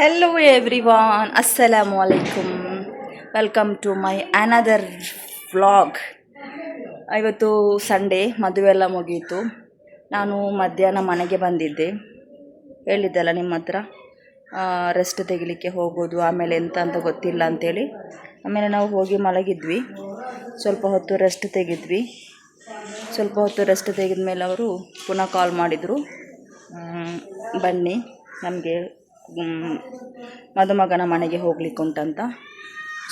Hello everyone, ಅಸ್ಸಲಾಮು ಅಲೈಕುಮ್ welcome to my another vlog ಇವತ್ತು Sunday ಮದುವೆ ಎಲ್ಲ ಮುಗೀತು. ನಾನು ಮಧ್ಯಾಹ್ನ ಮನೆಗೆ ಬಂದಿದ್ದೆ. ಹೇಳಿದ್ದೆಲ್ಲ ನಿಮ್ಮ ಹತ್ರ? ರೆಸ್ಟ್ ತೆಗಿಲಿಕ್ಕೆ ಹೋಗೋದು ಆಮೇಲೆ ಎಂತ ಅಂತ ಗೊತ್ತಿಲ್ಲ ಅಂತೇಳಿ. ಆಮೇಲೆ ನಾವು ಹೋಗಿ ಮಲಗಿದ್ವಿ. ಸ್ವಲ್ಪ ಹೊತ್ತು ರೆಸ್ಟ್ ತೆಗೆದ್ವಿ. ಸ್ವಲ್ಪ ಹೊತ್ತು ರೆಸ್ಟ್ ತೆಗೆದ ಮೇಲೆ ಅವರು ಪುನಃ ಕಾಲ್ ಮಾಡಿದರು. ಬನ್ನಿ. ನಮಗೆ ಮದುಮಗನ ಮನೆಗೆ ಹೋಗ್ಲಿಕ್ಕೆ ಉಂಟಂತ.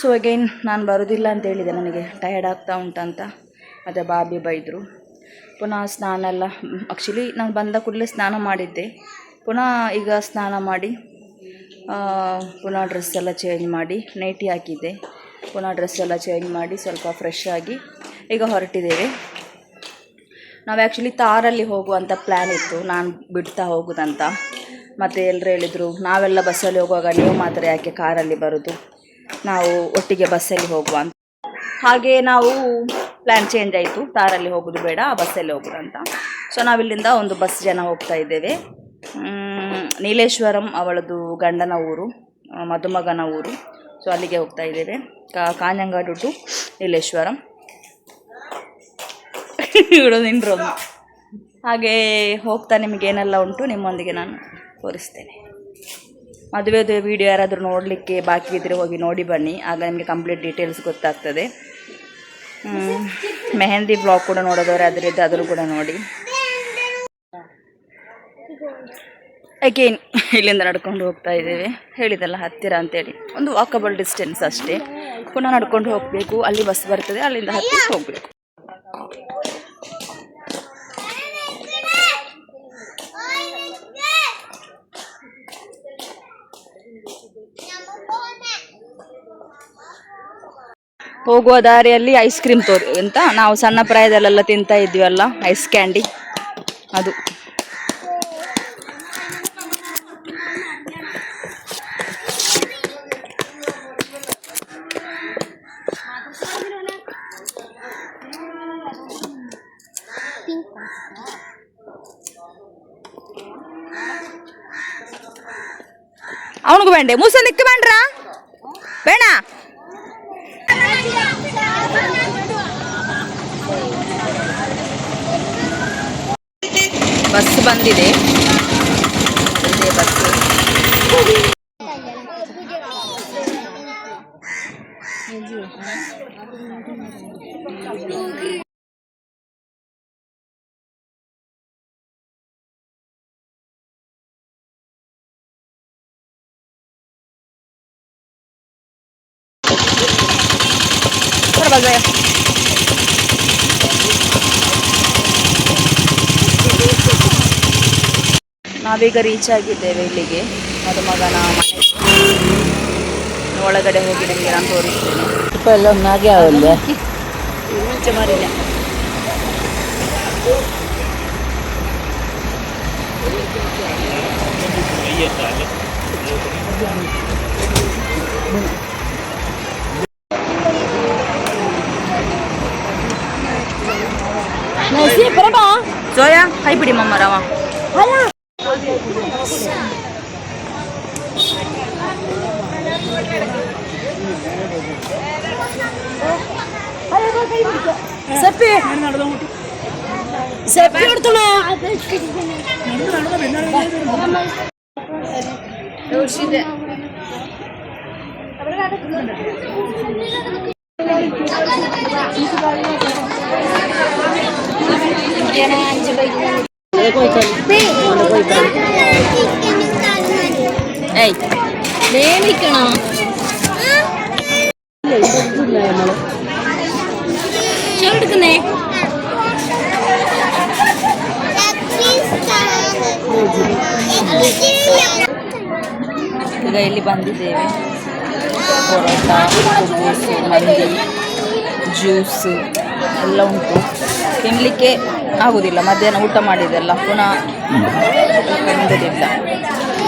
ಸೊ ಅಗೈನ್ ನಾನು ಬರೋದಿಲ್ಲ ಅಂತ ಹೇಳಿದೆ, ನನಗೆ ಟಯರ್ಡ್ ಆಗ್ತಾ ಉಂಟಂತ. ಮತ್ತು ಬಾಬಿ ಬೈದರು. ಪುನಃ ಸ್ನಾನ ಎಲ್ಲ ಆ್ಯಕ್ಚುಲಿ ನಾನು ಬಂದ ಕೂಡಲೇ ಸ್ನಾನ ಮಾಡಿದ್ದೆ. ಪುನಃ ಈಗ ಸ್ನಾನ ಮಾಡಿ ಪುನಃ ಡ್ರೆಸ್ ಎಲ್ಲ ಚೇಂಜ್ ಮಾಡಿ ನೈಟಿ ಹಾಕಿದ್ದೆ. ಪುನಃ ಡ್ರೆಸ್ ಎಲ್ಲ ಚೇಂಜ್ ಮಾಡಿ ಸ್ವಲ್ಪ ಫ್ರೆಶ್ ಆಗಿ ಈಗ ಹೊರಟಿದ್ದೇವೆ. ನಾವು ಆ್ಯಕ್ಚುಲಿ ತಾರಲ್ಲಿ ಹೋಗುವಂಥ ಪ್ಲ್ಯಾನ್ ಇತ್ತು, ನಾನು ಬಿಡ್ತಾ ಹೋಗೋದಂತ. ಮತ್ತು ಎಲ್ಲರೂ ಹೇಳಿದರು, ನಾವೆಲ್ಲ ಬಸ್ಸಲ್ಲಿ ಹೋಗುವಾಗ ನೀವು ಮಾತ್ರ ಯಾಕೆ ಕಾರಲ್ಲಿ ಬರೋದು? ನಾವು ಒಟ್ಟಿಗೆ ಬಸ್ಸಲ್ಲಿ ಹೋಗುವ ಅಂತ. ಹಾಗೆ ನಾವು ಪ್ಲ್ಯಾನ್ ಚೇಂಜ್ ಆಯಿತು. ಕಾರಲ್ಲಿ ಹೋಗೋದು ಬೇಡ, ಬಸ್ಸಲ್ಲಿ ಹೋಗೋದು ಅಂತ. ಸೊ ನಾವಿಲ್ಲಿಂದ ಒಂದು ಬಸ್ ಜನ ಹೋಗ್ತಾ ಇದ್ದೇವೆ. ನೀಲೇಶ್ವರಂ ಅವಳದು ಗಂಡನ ಊರು ಮದುಮಗನ ಊರು. ಸೊ ಅಲ್ಲಿಗೆ ಹೋಗ್ತಾ ಇದ್ದೇವೆ. ಕಾಂಜಂಗಾಡು ಟು ನೀಲೇಶ್ವರಂ. ಇವಳು ಹಾಗೆ ಹೋಗ್ತಾ ನಿಮಗೇನೆಲ್ಲ ಉಂಟು? ನಿಮ್ಮೊಂದಿಗೆ ನಾನು. ತೋರಿಸ್ತೇನೆ. ಮದುವೆದು ವಿಡಿಯೋ ಯಾರಾದರೂ ನೋಡಲಿಕ್ಕೆ ಬಾಕಿ ಇದ್ದರೆ ಹೋಗಿ ನೋಡಿ ಬನ್ನಿ. ಆಗ ನಿಮಗೆ ಕಂಪ್ಲೀಟ್ ಡೀಟೇಲ್ಸ್ ಗೊತ್ತಾಗ್ತದೆ. ಮೆಹಂದಿ ಬ್ಲಾಗ್ ಕೂಡ ನೋಡೋದವ್ರೆ ಅದರದ್ದು ಅದನ್ನು ಕೂಡ ನೋಡಿ. ಅಗೇನ್ ಇಲ್ಲಿಂದ ನಡ್ಕೊಂಡು ಹೋಗ್ತಾ ಇದ್ದೇವೆ. ಹೇಳಿದಲ್ಲ, ಹತ್ತಿರ ಅಂತೇಳಿ. ಒಂದು ವಾಕಬಲ್ ಡಿಸ್ಟೆನ್ಸ್ ಅಷ್ಟೇ. ಪುನಃ ನಡ್ಕೊಂಡು ಹೋಗಬೇಕು. ಅಲ್ಲಿ ಬಸ್ ಬರ್ತದೆ, ಅಲ್ಲಿಂದ ಹತ್ತಿರ ಹೋಗಬೇಕು. ಹೋಗುವ ದಾರಿಯಲ್ಲಿ ಐಸ್ ಕ್ರೀಮ್ ತೋರಿ ಅಂತ ನಾವು ಸಣ್ಣ ಪ್ರಾಯದಲ್ಲೆಲ್ಲ ತಿಂತಾ ಇದ್ವಲ್ಲ ಐಸ್ ಕ್ಯಾಂಡಿ ಅದು. ಅವನಿಗೂ ಬೇಂಡೆ. ಮೂಸ ನಿಕ್ಕ ಬೇಡ್ರ ಬೇಡ ಬಸ್ ಬಂದಿದೆ. ಇದೇ ಬಸ್ ಸರ್ ನಾವೀಗ ರೀಚ್ ಆಗಿದ್ದೇವೆ ಇಲ್ಲಿಗೆ ಮದುಮಗನ ಮನೆ ಒಳಗಡೆ ಹೋಗಿ ನಿಮಗೆ ನಾನು ತೋರಿಸ್ತೇನೆ ತುಪ್ಪ ಎಲ್ಲ ಹಾಗೆ ಆಗಲ್ಲ ಮುಂಚೆ ಮಾರಿಲ್ಲ ஜோயா സെപ്പി. സെപ്പി എടുത്തണോ ഏയ് വേവിക്കണോ നമ്മൾ എടുക്കുന്നേ ಈಗ ಇಲ್ಲಿ ಬಂದಿದ್ದೇವೆ ಪರೋಟ ಕುಬ್ಬೂಸು ಮಂದಿ ಜ್ಯೂಸು ಎಲ್ಲ ಉಂಟು ತಿನ್ನಲಿಕ್ಕೆ ಆಗುವುದಿಲ್ಲ ಮಧ್ಯಾಹ್ನ ಊಟ ಮಾಡಿದೆಲ್ಲ ಪುನಃ ತಿಂದದಿಲ್ಲ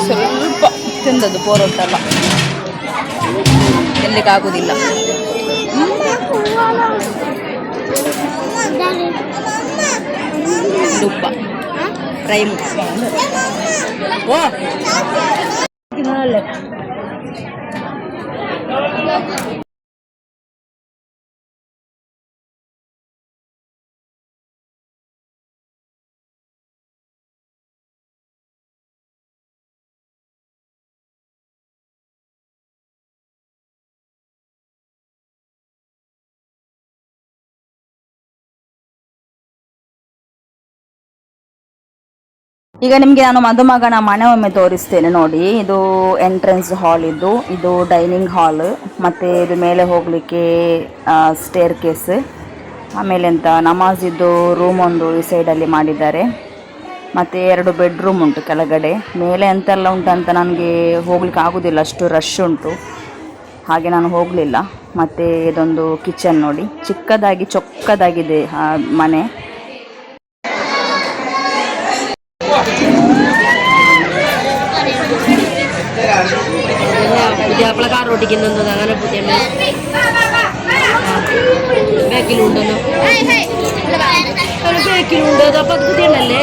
ಸ್ವಲ್ಪ ತಿಂದದ್ದು ಪರೋಟ ಎಲ್ಲ ತಿನ್ನಲಿಕ್ಕೆ ಆಗುವುದಿಲ್ಲ ഡുപ്പ പ്രൈമ ഓ ಈಗ ನಿಮಗೆ ನಾನು ಮದುಮಗನ ಮನೆ ಒಮ್ಮೆ ತೋರಿಸ್ತೇನೆ ನೋಡಿ. ಇದು ಎಂಟ್ರೆನ್ಸ್ ಹಾಲ್ ಇದು. ಇದು ಡೈನಿಂಗ್ ಹಾಲ್ ಮತ್ತು ಇದು ಮೇಲೆ ಹೋಗಲಿಕ್ಕೆ ಸ್ಟೇರ್ ಕೇಸ್ ಆಮೇಲೆ ಎಂತ ನಮಾಜ್ ಇದ್ದು ರೂಮ್ ಒಂದು ಈ ಸೈಡಲ್ಲಿ ಮಾಡಿದ್ದಾರೆ. ಮತ್ತು ಎರಡು ಬೆಡ್ರೂಮ್ ಉಂಟು ಕೆಳಗಡೆ. ಮೇಲೆ ಎಂತೆಲ್ಲ ಉಂಟಂತ ನನಗೆ ಹೋಗ್ಲಿಕ್ಕೆ ಆಗೋದಿಲ್ಲ. ಅಷ್ಟು ರಶ್ ಉಂಟು. ಹಾಗೆ ನಾನು ಹೋಗಲಿಲ್ಲ. ಮತ್ತು ಇದೊಂದು ಕಿಚನ್ ನೋಡಿ. ಚಿಕ್ಕದಾಗಿ, ಚೊಕ್ಕದಾಗಿದೆ ಮನೆ. ഓടിക്കുന്നുണ്ടോ അങ്ങനെ പുതിയ ബാക്കിലുണ്ടല്ലോ ബാക്കിലുണ്ട് അപ്പോൾ അത് പുതിയല്ലേ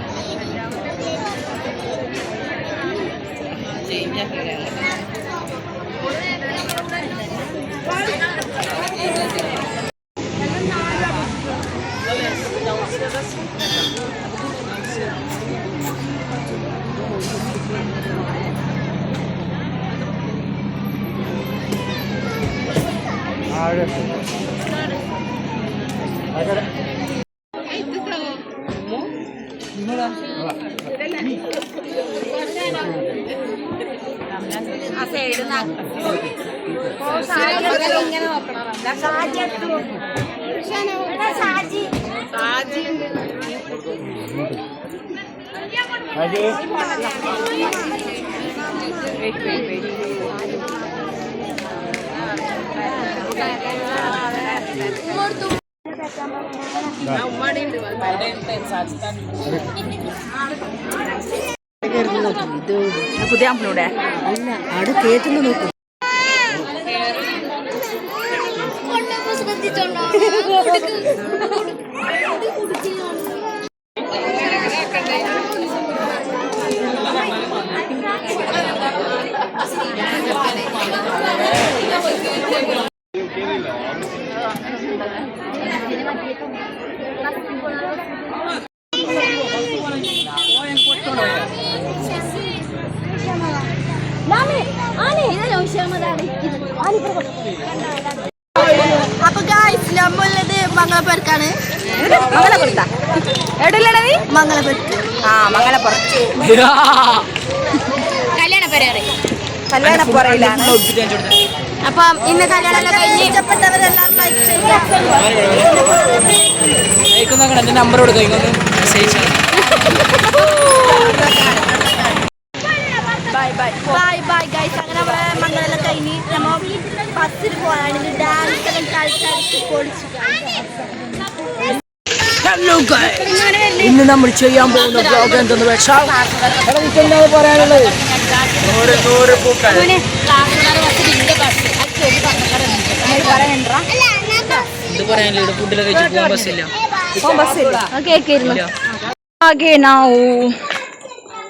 അതാ പങ്ക Thank you. Wait, wait, wait. പുതിയ ആപ്പിലൂടെ അല്ല അവിടെ കേട്ടില്ല നോക്കും ശ്രദ്ധിച്ചോണ്ടോ മംഗലപുരത്താ? എവിടെയല്ലേ നീ? മംഗലപുരത്ത്. ആ മംഗലപ്പുറത്ത് കല്യാണ പേരേറി കല്യാണപ്പുറയിലാണ്. അപ്പം ഇന്ന് കല്യാണം കഴിഞ്ഞ് ഇഷ്ടപ്പെട്ടവരെല്ലാം ലൈക്ക് എന്റെ നമ്പർ കൊടുക്കുക ഇങ്ങോട്ട് message bye bye bye bye guys അങ്ങനെ നമ്മളെ മംഗളെല്ലാം കഴിഞ്ഞ് നമ്മ ബസ്സിൽ പോകാനാണെങ്കിൽ ഡാൻസ് എല്ലാം കളിച്ച് പൊളിച്ചു. ഹലോ ഇന്ന് നമ്മൾ ചെയ്യാൻ പോകുന്ന ബ്ലോഗ് എന്തെന്ന് വെച്ചാൽ എനിക്കെന്താണ് പറയാനുള്ളത് നൂറ് നൂറ് പൂക്കൾ ഇത് പറയാനില്ല ഇവിടെ ഫുഡിലൊക്കെ കഴിച്ച് പോകാൻ ബസ്സില്ല കേൾക്കായിരുന്നു ಹಾಗೆ ನಾವು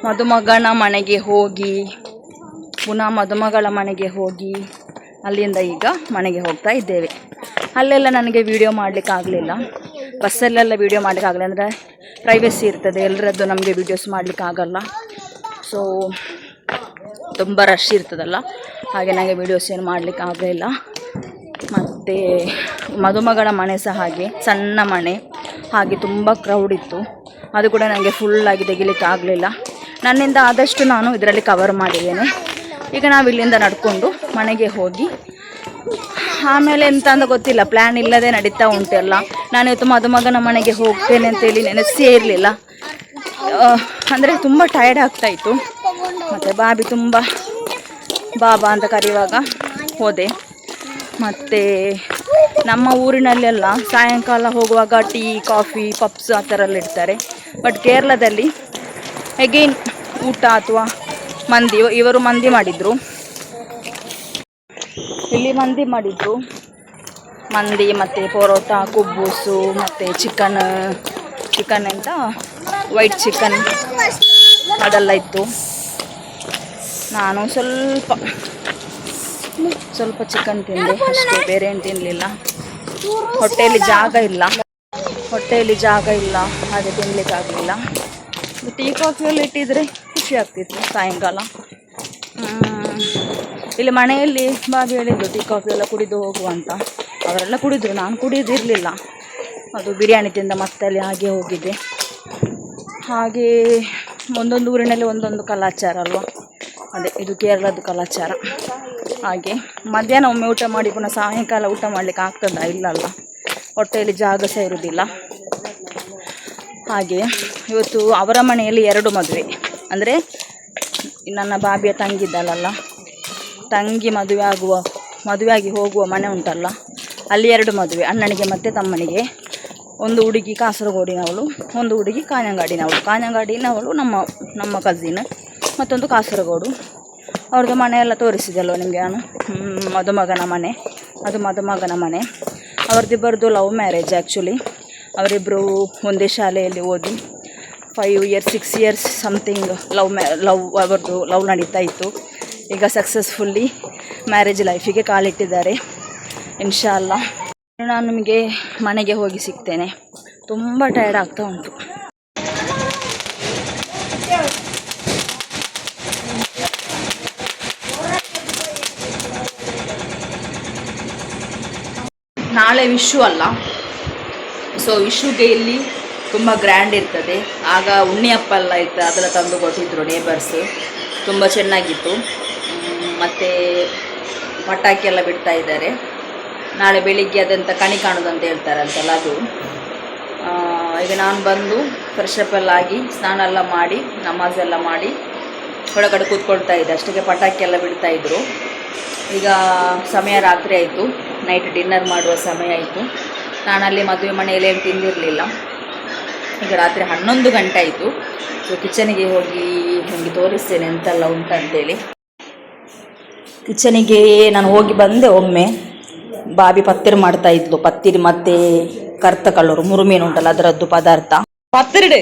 ಮದುಮಗನ ಮನೆಗೆ ಹೋಗಿ ಪುನಃ ಮದುಮಗಳ ಮನೆಗೆ ಹೋಗಿ ಅಲ್ಲಿಂದ ಈಗ ಮನೆಗೆ ಹೋಗ್ತಾ ಇದ್ದೇವೆ ಅಲ್ಲೆಲ್ಲ ನನಗೆ ವಿಡಿಯೋ ಮಾಡಲಿಕ್ಕೆ ಆಗಲಿಲ್ಲ ಬಸ್ಸಲ್ಲೆಲ್ಲ ವೀಡಿಯೋ ಮಾಡಲಿಕ್ಕಾಗಲ್ಲ ಅಂದರೆ ಪ್ರೈವಸಿ ಇರ್ತದೆ. ಎಲ್ಲರದ್ದು ನಮಗೆ ವೀಡಿಯೋಸ್ ಮಾಡಲಿಕ್ಕಾಗಲ್ಲ ಸೊ ತುಂಬ ರಶ್ ಇರ್ತದಲ್ಲ. ಹಾಗೆ ನನಗೆ ವೀಡಿಯೋಸ್ ಏನು ಮಾಡಲಿಕ್ಕೆ ಆಗಲಿಲ್ಲ ಮತ್ತು ಮದುಮಗಳ ಮನೆ ಸಹ ಹಾಗೆ, ಸಣ್ಣ ಮನೆ. ಹಾಗೆ ತುಂಬ ಕ್ರೌಡ್ ಇತ್ತು. ಅದು ಕೂಡ ನನಗೆ ಫುಲ್ಲಾಗಿ ತೆಗಿಲಿಕ್ಕೆ ಆಗಲಿಲ್ಲ ನನ್ನಿಂದ ಆದಷ್ಟು ನಾನು ಇದರಲ್ಲಿ ಕವರ್ ಮಾಡಿದ್ದೇನೆ. ಈಗ ನಾವು ಇಲ್ಲಿಂದ ನಡ್ಕೊಂಡು ಮನೆಗೆ ಹೋಗಿ ಆಮೇಲೆ ಎಂತ ಅಂತ ಗೊತ್ತಿಲ್ಲ. ಪ್ಲ್ಯಾನ್ ಇಲ್ಲದೆ ನಡೀತಾ ಉಂಟೆಲ್ಲ ನಾನು ಇವತ್ತು ಮದುಮಗನ ಮನೆಗೆ ಹೋಗ್ತೇನೆ ಅಂತೇಳಿ ನೆನೆಸೇ ಇರಲಿಲ್ಲ. ಅಂದರೆ ತುಂಬ ಟಯರ್ಡ್ ಆಗ್ತಾಯಿತ್ತು ಮತ್ತು ಬಾಬಿ ತುಂಬ ಬಾಬಾ ಅಂತ ಕರೆಯುವಾಗ ಹೋದೆ. ಮತ್ತು ನಮ್ಮ ಊರಿನಲ್ಲೆಲ್ಲ ಸಾಯಂಕಾಲ ಹೋಗುವಾಗ ಟೀ, ಕಾಫಿ, ಪಪ್ಸ್ ಆ ಥರ ಎಲ್ಲ ಇಡ್ತಾರೆ. ಬಟ್ ಕೇರಳದಲ್ಲಿ ಎಗೇನ್ ಊಟ ಅಥವಾ ಮಂದಿ ಇವರು ಮಂದಿ ಮಾಡಿದರು. ಇಲ್ಲಿ ಮಂದಿ ಮಾಡಿದ್ದು. ಮಂದಿ ಮತ್ತು ಪರೋಟ, ಕುಬ್ಬೂಸು, ಮತ್ತು ಚಿಕನ್ ಚಿಕನ್ ಅಂತ ವೈಟ್ ಚಿಕನ್ ಅದೆಲ್ಲ ಇತ್ತು. ನಾನು ಸ್ವಲ್ಪ ಸ್ವಲ್ಪ ಚಿಕನ್ ತಿಂದೆ. ಅಷ್ಟು, ಬೇರೆ ಏನು ತಿನ್ನಲಿಲ್ಲ ಹೊಟ್ಟೆಯಲ್ಲಿ ಜಾಗ ಇಲ್ಲ. ಹೊಟ್ಟೆಯಲ್ಲಿ ಜಾಗ ಇಲ್ಲ. ಹಾಗೆ ತಿನ್ನಲಿಕ್ಕಾಗಲಿಲ್ಲ ಟೀ ಕಾಫಿಯಲ್ಲಿ ಇಟ್ಟಿದ್ರೆ ಖುಷಿ ಆಗ್ತಿತ್ತು ಸಾಯಂಕಾಲ. ಇಲ್ಲಿ ಮನೆಯಲ್ಲಿ ಬಾಬಿ ಹೇಳಿದ್ದು ಟೀ ಕಾಫಿ ಎಲ್ಲ ಕುಡಿದು ಹೋಗುವ ಅಂತ ಅವರೆಲ್ಲ ಕುಡಿದ್ರು, ನಾನು ಕುಡಿಯೋದಿರಲಿಲ್ಲ ಅದು ಬಿರಿಯಾನಿ ತಿಂದ ಮತ್ತೆ ಅಲ್ಲಿ ಹಾಗೆ ಹೋಗಿದ್ದೆ ಹಾಗೆ ಒಂದೊಂದು ಊರಿನಲ್ಲಿ ಒಂದೊಂದು ಕಲಾಚಾರ ಅಲ್ವಾ? ಅದೇ, ಇದು ಕೇರಳದ ಕಲಾಚಾರ. ಹಾಗೆ, ಮಧ್ಯಾಹ್ನ ಒಮ್ಮೆ ಊಟ ಮಾಡಿ, ಪುನಃ ಸಾಯಂಕಾಲ ಊಟ ಮಾಡಲಿಕ್ಕೆ ಆಗ್ತದಾ ಇಲ್ಲಲ್ಲ? ಹೊಟ್ಟೆಯಲ್ಲಿ ಜಾಗ ಸಹ ಇರುವುದಿಲ್ಲ ಹಾಗೆ, ಇವತ್ತು ಅವರ ಮನೆಯಲ್ಲಿ ಎರಡು ಮದುವೆ. ಅಂದರೆ, ನನ್ನ ಬಾಬಿಯ ತಂಗಿದ್ದಲ್ಲ ತಂಗಿ ಮದುವೆ ಆಗುವ ಮದುವೆ ಆಗಿ ಹೋಗುವ ಮನೆ ಉಂಟಲ್ಲ? ಅಲ್ಲಿ ಎರಡು ಮದುವೆ, ಅಣ್ಣನಿಗೆ ಮತ್ತು ತಮ್ಮನಿಗೆ. ಒಂದು ಹುಡುಗಿ ಕಾಸರಗೋಡಿನವಳು, ಒಂದು ಹುಡುಗಿ ಕಾನಂಗಾಡಿನವಳು ಕಾನಂಗಾಡಿನವಳು ನಮ್ಮ ನಮ್ಮ ಕಸಿನ್ ಮತ್ತೊಂದು ಕಾಸರಗೋಡು. ಅವ್ರದ್ದು ಮನೆಯೆಲ್ಲ ಎಲ್ಲ ತೋರಿಸಿದಲ್ವ ನಿಮಗೆ ನಾನು ಮದುಮಗನ ಮನೆ. ಅದು ಮದುಮಗನ ಮನೆ. ಅವ್ರದ್ದಿಬ್ಬರದ್ದು ಲವ್ ಮ್ಯಾರೇಜ್ ಆ್ಯಕ್ಚುಲಿ ಅವರಿಬ್ಬರು ಒಂದೇ ಶಾಲೆಯಲ್ಲಿ ಓದಿ five years six years something love ಮ್ಯಾ ಲವ್ ಅವ್ರದ್ದು ಲವ್ ನಡೀತಾ ಇತ್ತು. ಈಗ ಸಕ್ಸಸ್ಫುಲ್ಲಿ ಮ್ಯಾರೇಜ್ ಲೈಫಿಗೆ ಕಾಲಿಟ್ಟಿದ್ದಾರೆ ಇನ್ಶಾಲ್ಲ ನಾನು ನಿಮಗೆ ಮನೆಗೆ ಹೋಗಿ ಸಿಗ್ತೇನೆ. ತುಂಬ ಟಯರ್ಡ್ ಆಗ್ತಾ ಉಂಟು. ನಾಳೆ ವಿಶು ಅಲ್ಲ. ಸೊ ವಿಶುಗೆ ಇಲ್ಲಿ ತುಂಬ ಗ್ರ್ಯಾಂಡ್ ಇರ್ತದೆ. ಆಗ ಉಣ್ಣಿಯಪ್ಪ ಎಲ್ಲ ಇತ್ತು, ಅದೆಲ್ಲ ತಂದು ಕೊಟ್ಟಿದ್ರು ನೇಬರ್ಸು ತುಂಬ ಚೆನ್ನಾಗಿತ್ತು. ಮತ್ತೆ ಪಟಾಕಿ ಎಲ್ಲ ಬಿಡ್ತಾ ಇದ್ದಾರೆ. ನಾಳೆ ಬೆಳಿಗ್ಗೆ ಅದಂತ ಕಣಿ ಕಾಣೋದಂತ ಹೇಳ್ತಾರಂತಲ್ಲ ಅದು. ಈಗ ನಾನು ಬಂದು ಫ್ರೆಶ್ ಅಪ್ ಎಲ್ಲ ಆಗಿ ಸ್ನಾನ ಎಲ್ಲ ಮಾಡಿ, ನಮಾಜ್ ಎಲ್ಲ ಮಾಡಿ ಒಳಗಡೆ ಕೂತ್ಕೊಳ್ತಾ ಇದ್ದೆ. ಅಷ್ಟಕ್ಕೆ ಪಟಾಕಿ ಎಲ್ಲ ಬಿಡ್ತಾ ಇದ್ರು. ಈಗ ಸಮಯ ರಾತ್ರಿ ಆಯಿತು. ನೈಟ್ ಡಿನ್ನರ್ ಮಾಡುವ ಸಮಯ ಆಯಿತು. ನಾನು ಅಲ್ಲಿ ಮದುವೆ ಮನೆಯಲ್ಲಿ ಏನು ತಿಂದಿರಲಿಲ್ಲ. ಈಗ ರಾತ್ರಿ ಹನ್ನೊಂದು ಗಂಟೆ ಆಯಿತು. ಸೊ ಕಿಚನಿಗೆ ಹೋಗಿ ನಿಮಗೆ ತೋರಿಸ್ತೇನೆ ಎಂತೆಲ್ಲ ಉಂಟಂತೇಳಿ. ಕಿಚನಿಗೆ ನಾನು ಹೋಗಿ ಬಂದೆ ಒಮ್ಮೆ ಬಾಬಿ ಪತ್ತಿರು ಮಾಡ್ತಾ ಇದ್ಲು ಪತ್ತಿರಿ ಮತ್ತೆ ಕರ್ತ ಕಲ್ಲೂರು ಮುರುಮೀನು ಉಂಟಲ್ಲ ಅದರದ್ದು ಪದಾರ್ಥ പത്തിരിട്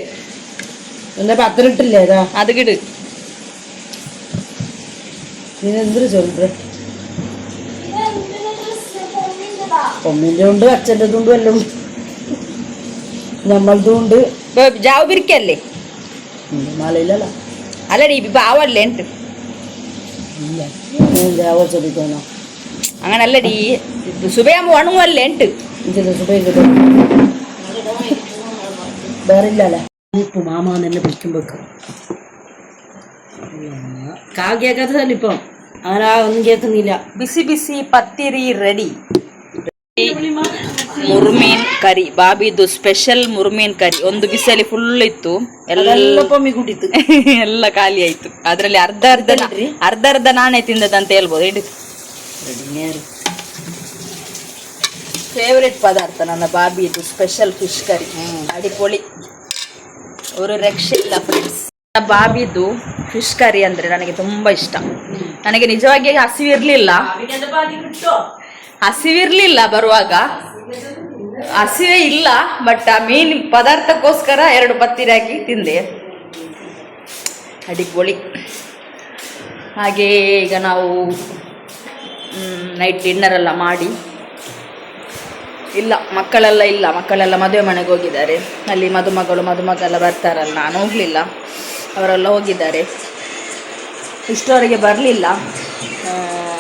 എന്താ പത്തിരിട്ടില്ലേ അതാ അത് കിട് നീ എന്തൊരു ചൊല്ല് ഒന്നിൻ്റെ ഉണ്ട് അച്ഛൻ്റെ ഉണ്ട് എല്ലാം ഉണ്ട് നമ്മളതും ഉണ്ട് ജാവ് പിരിക്കല്ലേ മലയിലല്ല അല്ലടി പാവല്ലേ ഉണ്ട് ഇല്ല ഞാൻ ജാവ അങ്ങനല്ലടി. സുബയാകുമ്പോൾ ഉണങ്ങുമല്ലേ ഉണ്ട് വേറില്ലല്ലേ? ഒന്നും കേൾക്കുന്നില്ല. Busy busy pathiri ready. ಮುರುಮೀನ್ curry ಬಾಬಿದು ಸ್ಪೆಷಲ್ ಮುರುಮೀನ್ ಕರಿ. ಒಂದು ಬಿಸಿಯಲ್ಲಿ ಫುಲ್ ಇತ್ತು. ಎಲ್ಲ ಪಮ್ಮಿ ಎಲ್ಲ ಖಾಲಿ ಆಯ್ತು. ಅದ್ರಲ್ಲಿ ಅರ್ಧ ಅರ್ಧ ಅರ್ಧ ಅರ್ಧ ನಾನೇ ತಿಂದದಂತ ಹೇಳ್ಬೋದು. ಇಡು. ಫೇವ್ರೆಟ್ ಪದಾರ್ಥ ನನ್ನ ಬಾಬಿದು ಸ್ಪೆಷಲ್ ಫಿಶ್ ಕರಿ. ಅಡಿಪೊಳಿ ಅವರು ರಕ್ಷೆ ಇಲ್ಲ ಫ್ರೆಂಡ್ಸ್ ಬಾಬಿದು ಫಿಶ್ ಕರಿ ಅಂದ್ರೆ ನನಗೆ ತುಂಬಾ ಇಷ್ಟ. ನನಗೆ ನಿಜವಾಗಿ ಹಸಿವಿರ್ಲಿಲ್ಲ. ಹಸಿವಿರ್ಲಿಲ್ಲ ಬರುವಾಗ. ಹಸಿವೆ ಇಲ್ಲ ಬಟ್ ಆ ಮೀನು ಪದಾರ್ಥಕ್ಕೋಸ್ಕರ ಎರಡು ಪತ್ತಿರಿ ಹಾಕಿ ತಿಂದೆ. ಅಡಿಗೋಳಿ ಹಾಗೆ ಈಗ ನಾವು ನೈಟ್ ಡಿನ್ನರ್ ಎಲ್ಲ ಮಾಡಿ. ಇಲ್ಲ, ಮಕ್ಕಳೆಲ್ಲ ಇಲ್ಲ, ಮಕ್ಕಳೆಲ್ಲ ಮದುವೆ ಮನೆಗೆ ಹೋಗಿದ್ದಾರೆ. ಅಲ್ಲಿ ಮದುಮಗಳು ಮದುಮಗ ಎಲ್ಲ ಬರ್ತಾರಲ್ಲ, ನಾನು ಹೋಗಲಿಲ್ಲ. ಅವರೆಲ್ಲ ಹೋಗಿದ್ದಾರೆ. ಇಷ್ಟವರೆಗೆ ಬರಲಿಲ್ಲ.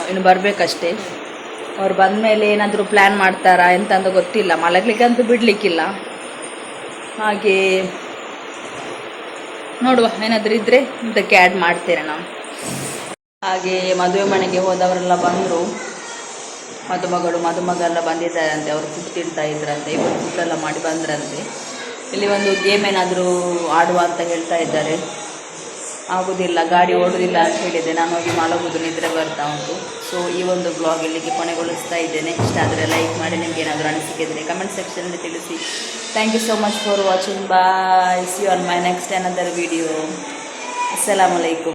ಇನ್ನು ಬರಬೇಕಷ್ಟೇ. ಅವ್ರು ಬಂದ ಮೇಲೆ ಏನಾದರೂ ಪ್ಲ್ಯಾನ್ ಮಾಡ್ತಾರಾ ಅಂತ ಗೊತ್ತಿಲ್ಲ. ಮಲಗಲಿಕ್ಕಂತೂ ಬಿಡಲಿಕ್ಕಿಲ್ಲ. ಹಾಗೆ ನೋಡುವ, ಏನಾದರೂ ಇದ್ದರೆ ಇದಕ್ಕೆ ಆ್ಯಡ್ ಮಾಡ್ತೇನೆ ನಾವು. ಹಾಗೆ ಮದುವೆ ಮನೆಗೆ ಹೋದವರೆಲ್ಲ ಬಂದರು. ಮದುಮಗಳು ಮದುಮಗ ಎಲ್ಲ ಬಂದಿದ್ದಾರಂತೆ. ಅವರು ಫುಡ್ ತಿಂತಾ ಇದ್ರಂತೆ ಇವರು ಫುಡ್ ಎಲ್ಲ ಮಾಡಿ ಬಂದ್ರಂತೆ. ಇಲ್ಲಿ ಒಂದು ಗೇಮ್ ಏನಾದರೂ ಆಡುವ ಅಂತ ಹೇಳ್ತಾ ಇದ್ದಾರೆ. ಆಗೋದಿಲ್ಲ, ಗಾಡಿ ಓಡೋದಿಲ್ಲ ಅಂತ ಹೇಳಿದೆ ನಾನು ಹೋಗಿ ಮಲಗುದು ನಿದ್ರೆ ಬರ್ತಾ ಉಂಟು. ಸೊ ಈ ಒಂದು ಬ್ಲಾಗ್ ಇಲ್ಲಿಗೆ ಕೊನೆಗೊಳಿಸ್ತಾ ಇದ್ದೇನೆ. ಇಷ್ಟ ಆದರೆ ಲೈಕ್ ಮಾಡಿ, ನಿಮ್ಗೆ ಏನಾದರೂ ಅನಿಸಿಕೆ ಇದ್ದರೆ ಕಮೆಂಟ್ ಸೆಕ್ಷನಲ್ಲಿ ತಿಳಿಸಿ. Thank you so much for watching bye see on my next ಏನಾದರೂ ವಿಡಿಯೋ ಅಸ್ಸಲಾಮಲೈಕುಮ್